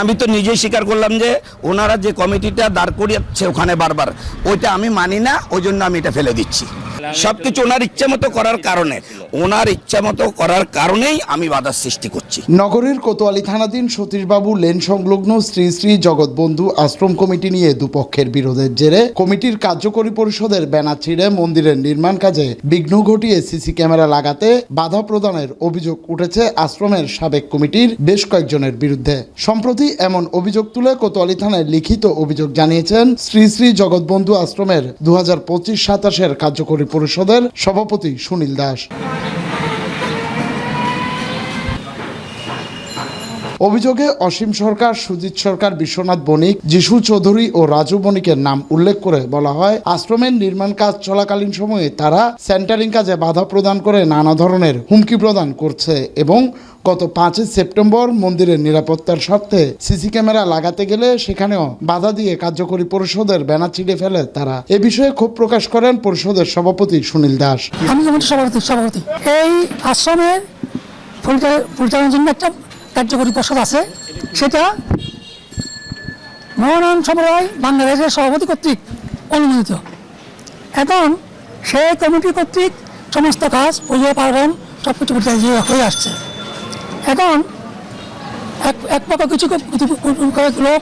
আমি তো নিজেই স্বীকার করলাম যে ওনারা যে কমিটিটা দাঁড় করিয়েছে ওখানে বারবার, ওইটা আমি মানি না ওই জন্য আমি এটা ফেলে দিচ্ছি। সবকিছু ওনার ইচ্ছা মতো করার কারণে, ওনার ইচ্ছা মতো করার কারণেই আমি বাধার সৃষ্টি করছি। নগরীর কোতোয়ালি থানাধীন সতীশবাবু লেন সংলগ্ন শ্রী শ্রী জগৎবন্ধু আশ্রম কমিটি নিয়ে দুপক্ষের বিরোধের জেরে কমিটির কার্যকরী পরিষদের ব্যানার ছিঁড়ে মন্দিরের নির্মাণ কাজে বিঘ্ন ঘটিয়ে সিসি ক্যামেরা লাগাতে বাধা প্রদানের অভিযোগ উঠেছে আশ্রমের সাবেক কমিটির বেশ কয়েকজনের বিরুদ্ধে। সম্প্রতি এমন অভিযোগ তুলে কোতোয়ালি থানায় লিখিত অভিযোগ জানিয়েছেন শ্রী শ্রী জগৎবন্ধু আশ্রমের দু হাজার পঁচিশ সাতাশের কার্যকরী পরিষদের সভাপতি সুনীল দাস। অভিযোগে অসীম সরকার, সুজিত সরকার, বিশ্বনাথ বণিক, যিশু চৌধুরী ও রাজু বণিকের নাম উল্লেখ করে বলা হয়, আশ্রমের নির্মাণ কাজ চলাকালীন সময়ে তারা সেন্টারিং কাজে বাধা প্রদান করে নানা ধরনের হুমকি প্রদান করছে এবং গত পাঁচই সেপ্টেম্বর মন্দিরের নিরাপত্তার স্বার্থে সিসি ক্যামেরা লাগাতে গেলে সেখানেও বাধা দিয়ে কার্যকরী পরিষদের ব্যানার ছিঁড়ে ফেলে তারা। এ বিষয়ে ক্ষোভ প্রকাশ করেন পরিষদের সভাপতি সুনীল দাস। আমি সভাপতি সভাপতি। এই আশ্রমের পরিচালনার জন্য একটা কার্যকরী পর্ষদ আছে। সেটা মহানায়ন সম্প্রদায় বাংলাদেশের সভাপতি কর্তৃক অনুমোদিত। এখন সেই কমিটি কর্তৃক সমস্ত কাজ পুজো পার্বণ সব কিছু হয়ে আসছে। এখন এক পক্ষ কিছু কয়েক লোক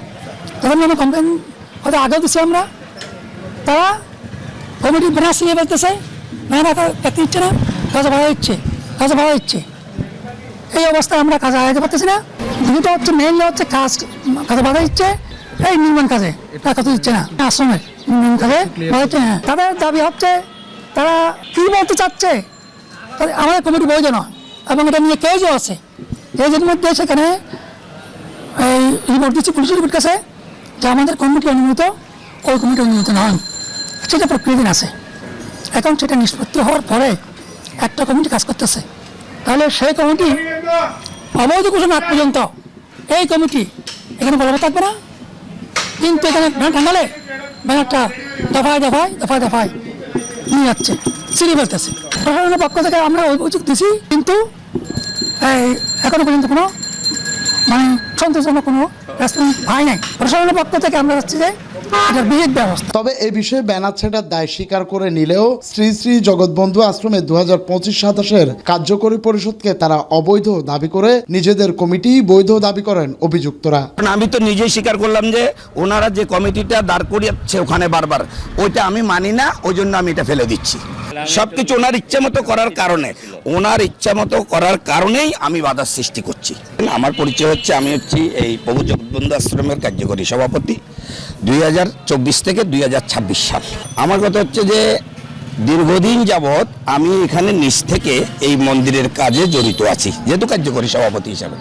তাদের নামে কমপ্লেন হয়তো আগেও দিচ্ছি আমরা, তারা কমিটি ব্রাঞ্চ নিয়ে বলতেছে দেখতে ইচ্ছে না কাজে ভাড়া ইচ্ছে কাজে ভাড়া ইচ্ছে এই অবস্থায় আমরা কাজে আগাতে পারতেছি না। দুটো হচ্ছে মেইনলি হচ্ছে কাজ, কাজে বাধা দিচ্ছে, এই নির্মাণ কাজে তা কথা দিচ্ছে না। আশ্রমের নির্মাণ কাজে হ্যাঁ। তাদের দাবি হচ্ছে, তারা কী বলতে চাচ্ছে আমাদের কমিটি প্রয়োজন এবং এটা নিয়ে কেজও আছে কেজের মধ্যে সেখানে এই রিপোর্ট দিচ্ছি পুলিশের রিপোর্ট কাছে যে আমাদের কমিটি অনুমোদিত, ওই কমিটি অনুমোদিত নয়। সেটা প্রক্রিয়াধীন আছে। এখন সেটা নিষ্পত্তি হওয়ার পরে একটা কমিটি কাজ করতেছে। তাহলে সেই কমিটি অবৈধ ঘোষণা আগ পর্যন্ত। এই কমিটি, এখানে বলবৎ থাকবে না? কিন্তু এখানে ব্যানার টাঙ্গালে ব্যানারটা দফায় দফায় দফায় দফায় নিয়ে যাচ্ছে। সিঁড়ি ফেলতেছে প্রশাসনের পক্ষ থেকে আমরা অভিযোগ দিছি, কিন্তু এই এখনও পর্যন্ত কোনো মানে সন্তোষজনক কোনো রেসপন্স পাই নাই। প্রশাসনের পক্ষ থেকে আমরা যাচ্ছি যে তবে এ বিষয়ে ব্যানার ছেটার দায় স্বীকার করে নিলেও শ্রী শ্রী জগৎবন্ধু আশ্রমে দু হাজার পঁচিশ সাতাশের কার্যকরী পরিষদকে তারা অবৈধ দাবি করে নিজেদের কমিটি বৈধ দাবি করেন অভিযুক্তরা। আমি তো নিজেই স্বীকার করলাম যে ওনারা যে কমিটিটা দাঁড় করিয়েছে ওখানে বারবার ওইটা আমি মানি না ওই জন্য আমি এটা ফেলে দিচ্ছি। সবকিছু ওনার ইচ্ছে মতো করার কারণে। ওনার ইচ্ছা মতো করার কারণেই আমি বাধার সৃষ্টি করছি। আমার পরিচয় হচ্ছে, আমি হচ্ছি এই প্রভু জগৎবন্ধু আশ্রমের কার্যকরী সভাপতি দুই হাজার চব্বিশ থেকে দুই হাজার ছাব্বিশ সাল। আমার কথা হচ্ছে যে, দীর্ঘদিন যাবৎ আমি এখানে নিচ থেকে এই মন্দিরের কাজে জড়িত আছি, যেহেতু কার্যকরী সভাপতি হিসাবে।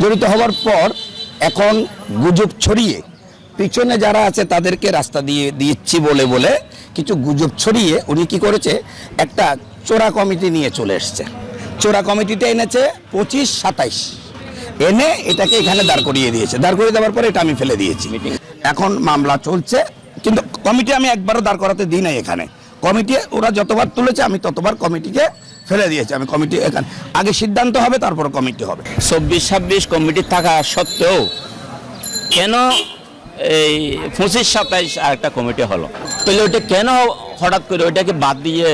জড়িত হওয়ার পর এখন গুজব ছড়িয়ে, পিছনে যারা আছে তাদেরকে রাস্তা দিয়ে দিচ্ছি বলে বলে কিছু গুজব ছড়িয়ে উনি কি করেছে, একটা চোরা কমিটি নিয়ে চলে এসছে। চোরা কমিটিটা এনেছে পঁচিশ সাতাইশ। এনে এটাকে এখানে দাঁড় করিয়ে দিয়েছে। দাঁড় করিয়ে দেওয়ার পরে এটা আমি ফেলে দিয়েছি। এখন মামলা চলছে। কিন্তু কমিটি আমি একবারও দাঁড় করাতে দিই নাই এখানে। কমিটি ওরা যতবার তুলেছে আমি ততবার কমিটিকে ফেলে দিয়েছি। আমি কমিটি এখানে আগে সিদ্ধান্ত হবে তারপর কমিটি হবে। চব্বিশ ছাব্বিশ কমিটি থাকা সত্ত্বেও কেন এই পঁচিশ সাতাইশ আর একটা কমিটি হলো? তাহলে ওইটা কেন হঠাৎ করে ওইটাকে বাদ দিয়ে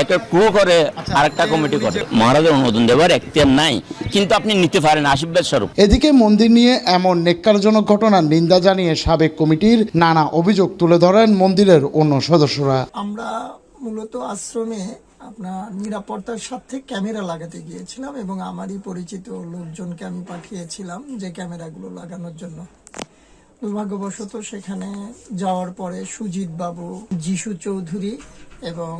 একটা ক্রু করে আরেকটা কমিটি করে। মহারাজের অনুমোদন দেওয়ার এখতিয়ার নাই কিন্তু আপনি নিতে পারেন আশীর্বাদ স্বরূপ। এদিকে মন্দির নিয়ে এমন নেককারজনক ঘটনার নিন্দা জানিয়ে সাবেক কমিটির নানা অভিযোগ তুলে ধরেন মন্দিরের অন্য সদস্যরা। আমরা মূলত আশ্রমে আপনার নিরাপত্তার সাথে ক্যামেরা লাগাতে গিয়েছিলাম এবং আমারই পরিচিত লোকজনকে আমি পাঠিয়েছিলাম যে ক্যামেরাগুলো লাগানোর জন্য। দুর্ভাগ্যবশত সেখানে যাওয়ার পরে সুজিত বাবু যিশু চৌধুরী এবং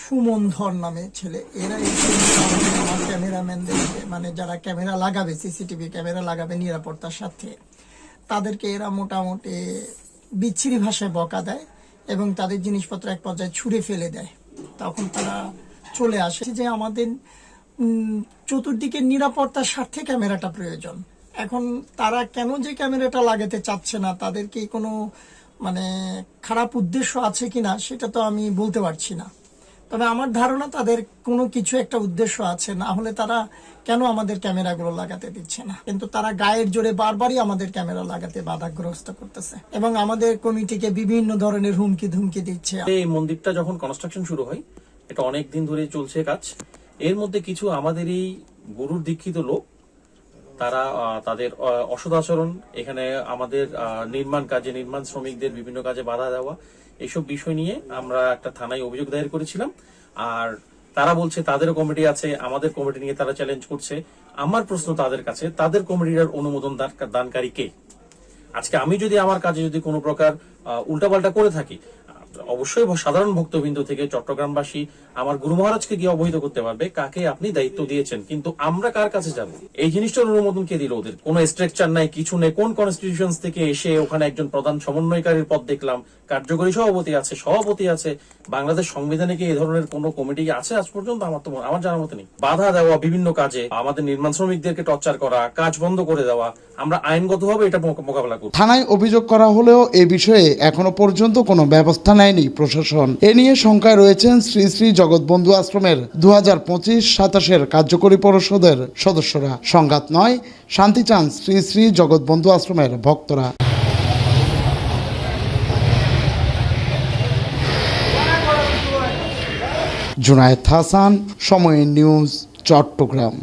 সুমন ধর নামে ছেলে। এরা মোটামুটি আমার ক্যামেরাম্যানদেরকে মানে যারা ক্যামেরা লাগাবে, সিসিটিভি ক্যামেরা লাগাবে নিরাপত্তার সাথে তাদেরকে এরা মোটামুটি বিচ্ছিরি ভাষায় বকা দেয় এবং তাদের জিনিসপত্র এক পর্যায়ে ছুঁড়ে ফেলে দেয়। তখন তারা চলে আসে যে আমাদের চতুর্দিকে নিরাপত্তার স্বার্থে ক্যামেরাটা প্রয়োজন। এখন তারা কেন যে ক্যামেরাটা লাগাতে চাচ্ছে না, তাদের কি কোনো মানে খারাপ উদ্দেশ্য আছে কিনা, সেটা তো আমি বলতে পারছি না। তবে আমার ধারণা তাদের কোনো কিছু একটা উদ্দেশ্য আছে, না হলে তারা কেন আমাদের ক্যামেরাগুলো লাগাতে দিচ্ছে না? কিন্তু তারা গায়ের জোরে বারবারই আমাদের ক্যামেরা লাগাতে বাধাগ্রস্ত করতেছে। এবং আমাদের কমিটিকে বিভিন্ন ধরনের হুমকি ধুমকি দিচ্ছে। এই মন্দিরটা যখন কনস্ট্রাকশন শুরু হয়, এটা অনেক দিন ধরে চলছে কাজ। এর মধ্যে কিছু আমাদেরই গরুর দীক্ষিত লোক তারা তাদের অসদাচরণ এখানে আমাদের নির্মাণ কাজে, নির্মাণ শ্রমিকদের বিভিন্ন কাজে বাধা দেওয়া এইসব বিষয় নিয়ে আমরা একটা থানায় অভিযোগ দায়ের করেছিলাম। আর তারা বলছে, তাদেরও কমিটি আছে, আমাদের কমিটি নিয়ে তারা চ্যালেঞ্জ করছে। আমার প্রশ্ন তাদের কাছে, তাদের কমিটির অনুমোদন দান- দানকারী কে? আজকে আমি যদি আমার কাজে যদি কোনো প্রকার উল্টাপাল্টা করে থাকি অবশ্যই সাধারণ ভক্তবৃন্দ থেকে চট্টগ্রামবাসী আমার গুরু মহারাজকে গিয়ে অবহিত করতে পারবে কাকে আপনি দায়িত্ব দিয়েছেন। কিন্তু আমরা কার কাছে যাব? এই জিনিসটার অনুমোদন কে দিল ওদের? কোনো স্ট্রাকচার নাই, কিছু নেই। কোন কনস্টিটিউশন থেকে এসে ওখানে একজন প্রধান সমন্বয়কারীর পদ দেখলাম? কার্যকরী সভাপতি আছে সভাপতি আছে। বাংলাদেশ সংবিধানে কি এই ধরনের কোনো কমিটি আছে আজ পর্যন্ত? আমার তো আমার জানার মতো নেই। বাধা দেওয়া, বিভিন্ন কাজে আমাদের নির্মাণ শ্রমিকদেরকে টর্চার করা, কাজ বন্ধ করে দেওয়া, আমরা আইনগতভাবে এটা মোকা- মোকাবেলা করব। থানায় অভিযোগ করা হলেও এ বিষয়ে এখনও পর্যন্ত কোনো ব্যবস্থা নেয়নি প্রশাসন। এ নিয়ে শঙ্কায় রয়েছেন শ্রী শ্রী জগৎবন্ধু আশ্রমের দু হাজার পঁচিশ সাতাশের কার্যকরী পরিষদের সদস্যরা। সংঘাত নয়, শান্তি চান শ্রী শ্রী জগৎবন্ধু আশ্রমের ভক্তরা। জুনায়েদ হাসান, সময় নিউজ, চট্টগ্রাম।